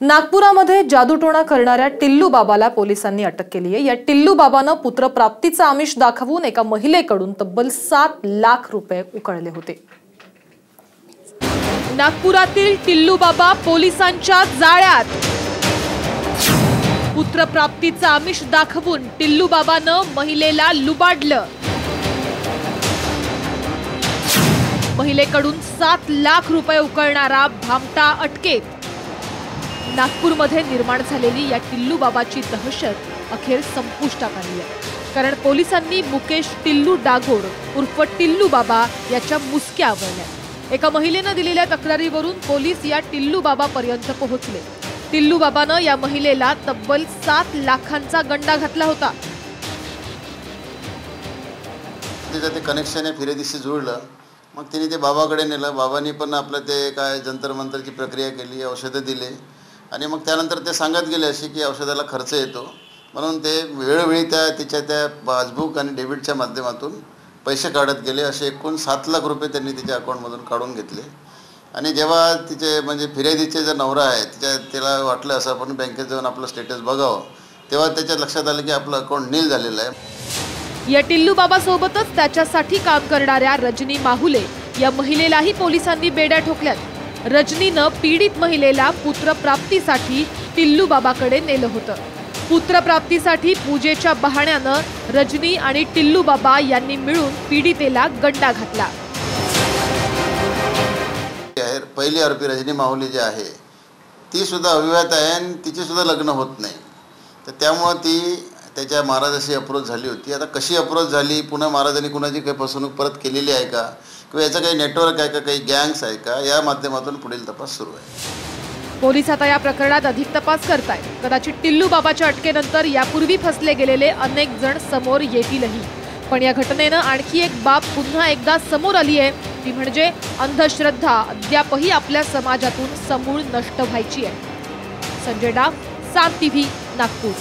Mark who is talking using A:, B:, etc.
A: नागपुरामध्ये जादूटोणा करणाऱ्या टिल्लू बाबाला पोलिसांनी अटक केली आहे. या टिल्लू बाबानं पुत्रप्राप्तीचं आमिष दाखवून एका महिलेकडून तब्बल सात लाख रुपये उकळले होते. नागपुरातील टिल्लू बाबा पोलिसांच्या जाळ्यात पुत्रप्राप्तीचं आमिष दाखवून टिल्लू बाबानं महिलेला लुबाडलं. महिलेकडून सात लाख रुपये उकळणारा भामटा अटकेत. नागपूरमध्ये निर्माण झालेली या टिल्लू बाबाची दहशत अखेर संपुष्टात आली आहे. कारण पोलिसांनी मुकेश टिल्लू डागोर उर्फ टिल्लू बाबा याच्या मुसक्या आवळल्या. एका महिलेनं दिलेल्या तक्रारीवरून पोलीस या टिल्लू बाबापर्यंत पोहोचले. टिल्लू बाबानं या महिलेला तब्बल सात लाखांचा गंडा घातला होता.
B: त्याचं ते कनेक्शन आहे फिरेदिशी जुळलं. मग तिने ते बाबाकडे नेलं. बाबांनी पण आपलं ते काय जंतर मंतरची प्रक्रिया केली औषधं दिले. आणि मग त्यानंतर ते सांगत गेले असे की औषधाला खर्च येतो. म्हणून ते वेळोवेळी त्या तिच्या त्या पासबुक आणि डेबिटच्या माध्यमातून पैसे काढत गेले. असे एकूण सात लाख रुपये त्यांनी तिच्या अकाउंटमधून काढून घेतले. आणि जेव्हा तिचे म्हणजे फिर्यादीचे जो नवरा आहे तिच्या तिला वाटलं असं आपण बँकेत जाऊन आपलं स्टेटस बघावं तेव्हा त्याच्या लक्षात आलं की आपलं अकाउंट नील झालेलं आहे.
A: या टिल्लू बाबा सोबतच त्याच्यासाठी काम करणाऱ्या रजनी माहुले या महिलेलाही पोलिसांनी बेड्या ठोकल्यात. रजनीनं पीडित महिलेला पुत्रप्राप्तीसाठी टिल्लू बाबाकडे नेलं होतं. पुत्रप्राप्तीसाठी पूजेच्या बहाण्यानं रजनी आणि टिल्लू बाबा यांनी मिळून पीडितेला गंडा घातला.
B: पहिली आरोपी रजनी माहुली जी आहे ती सुद्धा अविवाहित आहे आणि तिचे सुद्धा लग्न होत नाही. तर त्यामुळं ती त्याच्या महाराजाशी अप्रोच झाली होती. आता कशी अप्रोच झाली? पुन्हा महाराजांनी कुणाची काही फसवणूक परत केलेली आहे का? किंवा याचं काही नेटवर्क आहे का? काही गँग्स आहे का? या माध्यमातून पुढील तपास सुरू आहे.
A: पोलीस आता या प्रकरणात अधिक तपास करतायत. कदाचित टिल्लू बाबाच्या अटकेनंतर यापूर्वी फसले गेलेले अनेक जण समोर येतीलही. पण या घटनेनं आणखी एक बाब पुन्हा एकदा समोर आली आहे. ती म्हणजे अंधश्रद्धा अद्यापही आपल्या समाजातून समूळ नष्ट व्हायची आहे. संजय डाग सात टीव्ही नागपूर.